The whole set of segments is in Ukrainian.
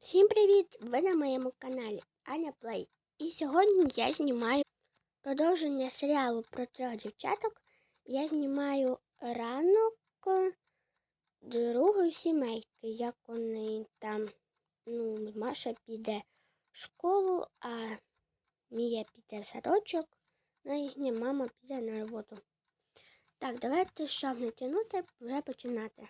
Всім привіт! Ви на моєму каналі Аня Плей. І сьогодні я знімаю продовження серіалу про трьох дівчаток. Я знімаю ранок другої сімейки, як вони там, ну, Маша піде в школу, а Мія піде в садочок, ну а їхня мама піде на роботу. Так, давайте, щоб не тягнути, вже починати.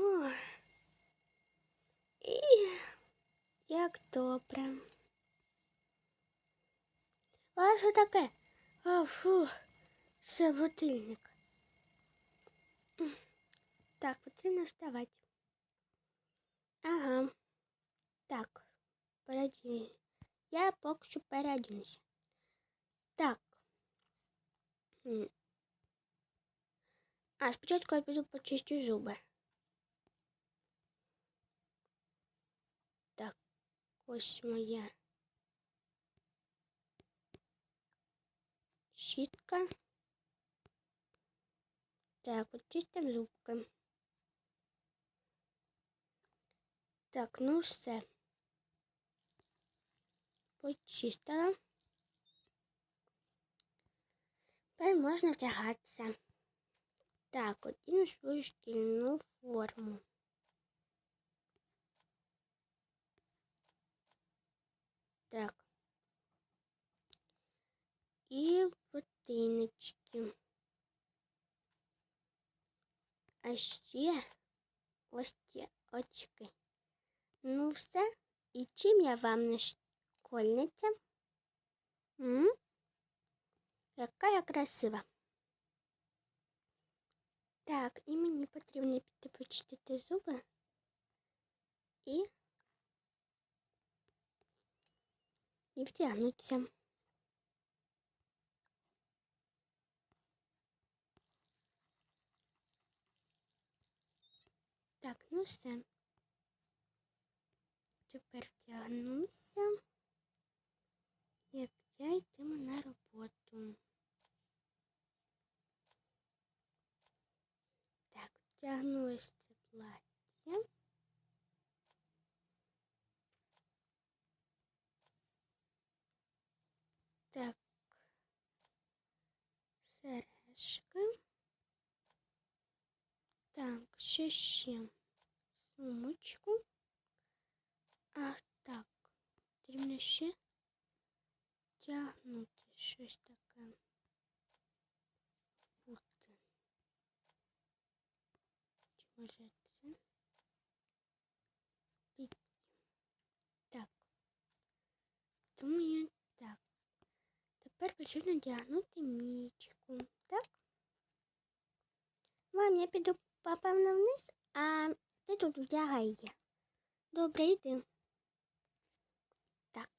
О, і як добре. А що таке? А, фу, це будильник. М, Так, потрібно вставати. Ага. Так, переді. Я поки що переодінуся. Так. М. А, спочатку я піду почищу зуби. Ось моя щітка. Так, от чистим зубки. Так, ну все. Почистила. Тепер можна втягатися. Так, одіну свою шкільну форму. Так. І ботиночки. А ще ось ці очки. Ну все. І чим я вам не школьниця? М? Яка я красива. Так, і мені потрібно піти почистити зуби. І і втягнуться. Так, ну все. Тепер тягнуся, як я йтиму на роботу. Так, тягнулось це плаття. Так, сережки. Так, ще ще сумочку. Ах, так. Потрібно ще тягнути щось таке. Бути. Чи може це? І... Так. Думаю, так. Потрібно тягнути мічку. Так? Мам, я піду попевно вниз, а ти тут вдягай її. Добре, йди. Так.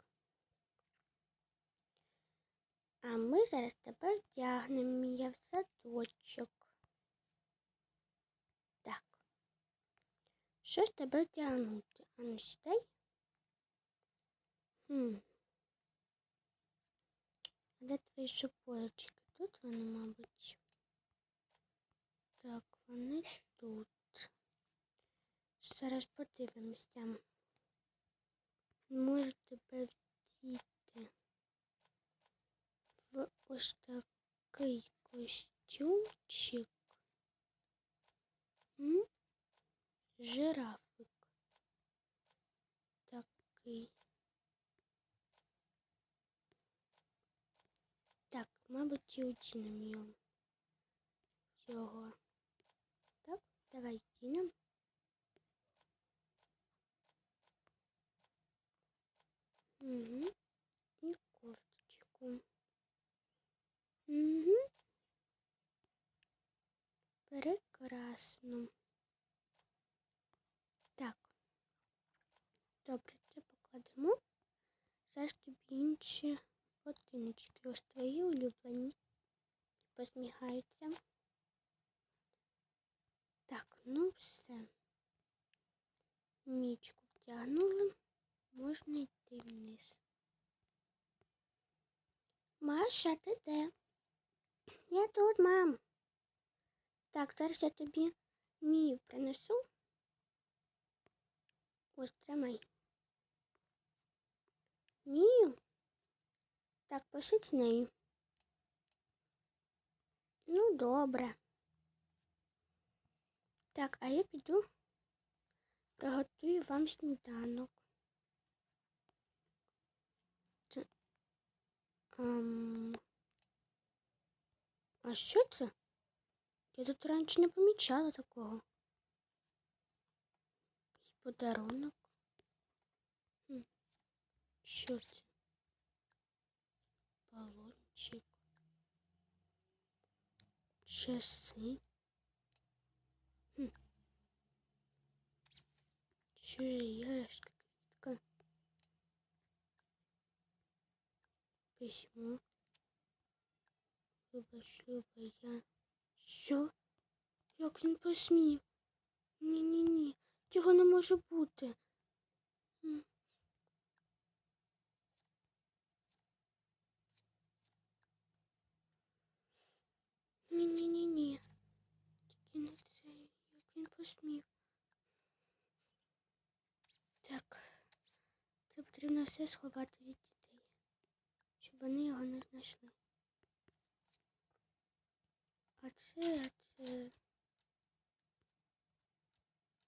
А ми зараз тебе вдягнемо я в садочок. Так. Що ж тебе вдягнути? А ну сідай. Хм. Де твої шопорочки? Тут вони, мабуть. Так, вони тут. Зараз подивимося. Може тебе вдіти в ось такий костюмчик. М? Жирафик. Такий. Так, мабуть, і одінемо його. Його. Так, давай одінемо. Угу. І кофточку. Угу. Прекрасно. Так. Добре, це покладемо. Зараз тобі інші ботиночки. Ось твої улюблені. Посміхаються. Так, ну все. Мічку втягнули. Можна йти вниз. Маша, ти де? Я тут, мам. Так, зараз я тобі мію принесу. Ось тримай. Мію. Так, з нею. Ну, добре. Так, а я піду приготую вам сніданок. Це... Ам... А що це? Я тут раніше не помічала такого. Подарунок. Що це? Часи. Хм. Чужая квітка. Письмо. Люба, я. Що? Як він посмів? Ні-ні-ні, цього не може бути. М. Ні-ні-ні-ні. Тільки не це, як він посмів. Так, це потрібно все сховати від дітей, щоб вони його не знайшли. А це, а це.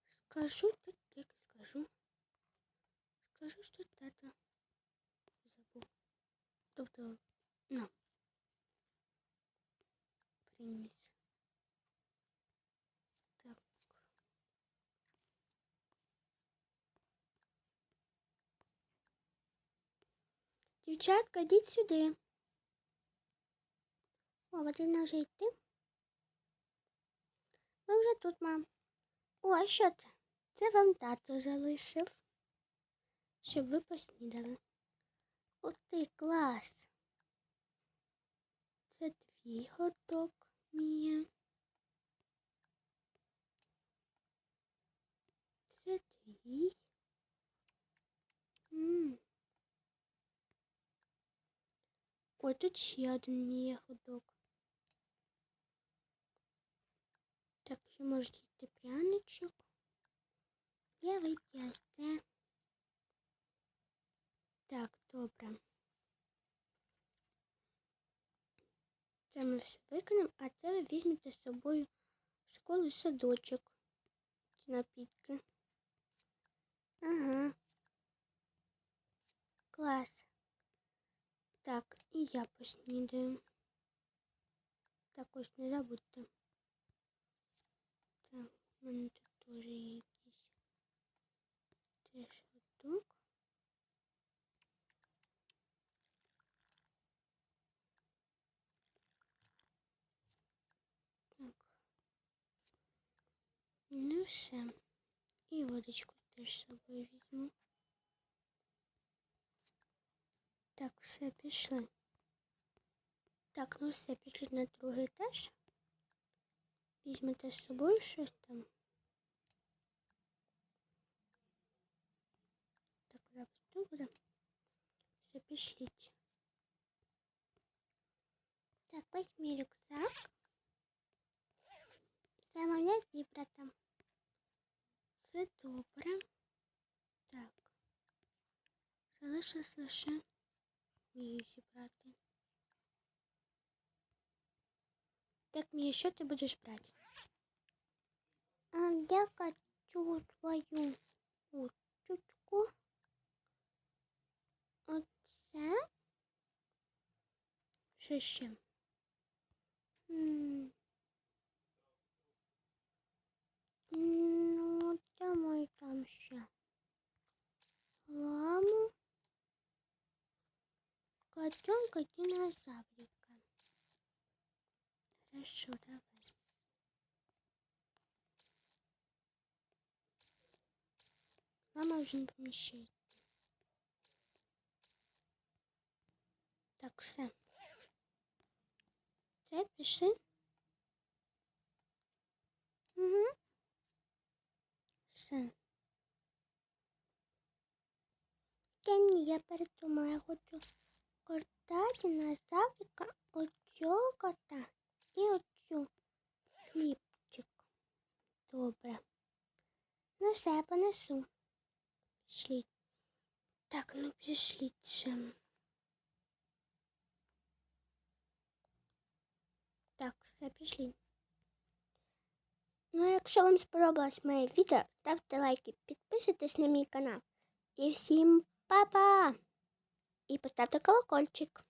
Скажу так, як скажу. Скажу, що тата забув. Тобто, ну, приніс. Так. Дівчатка, йдіть сюди. О, потрібно вже йти. Ми вже тут, мам. О, що це? Це вам тато залишив, щоб ви поснідали. Ух ти, клас. Це твій готок, Мія. Це твій. М. Ой, тут ще один Мія ходок. Так, ще можете йти пряничок. Я вип'ясте. Так, добре. Це ми все виконемо, а це ви візьмете з собою в школу садочок. Ці напітки. Ага. Клас. Так, і я поснідаю. Так ось не забудьте. Так, у мене тут теж є якийсь теж готок. Так. Ну все. І водочку теж з собою візьму. Так, все, пішли. Так, ну все, пішли на другий етаж. Візьмете з собою щось там. Так, куди буде? Все, пішліть. Так, ось мій рюкзак. Замовляй зібрата. Все добре. Так. Залишилось лише мію зібрати. Так, Мія, що ти будеш брати? А, я хочу твою курточку. Оце. Що ще? М. Ну, мої там ще. Ламу. Котенка динозаврика. Хорошо, давай. Мама уже не помещает. Так, все. Це пиши. Угу. Все. Та я передумала, я хочу кота, динозаврика, оцього кота і оцю хліб. Добре. Ну все, понесу. Пішліть. Так, ну пішліть ще. Так, все, пішліть. Ну, якщо вам сподобалось моє відео, ставте лайки, підписуйтесь на мій канал. І всім па-па! І поставте колокольчик.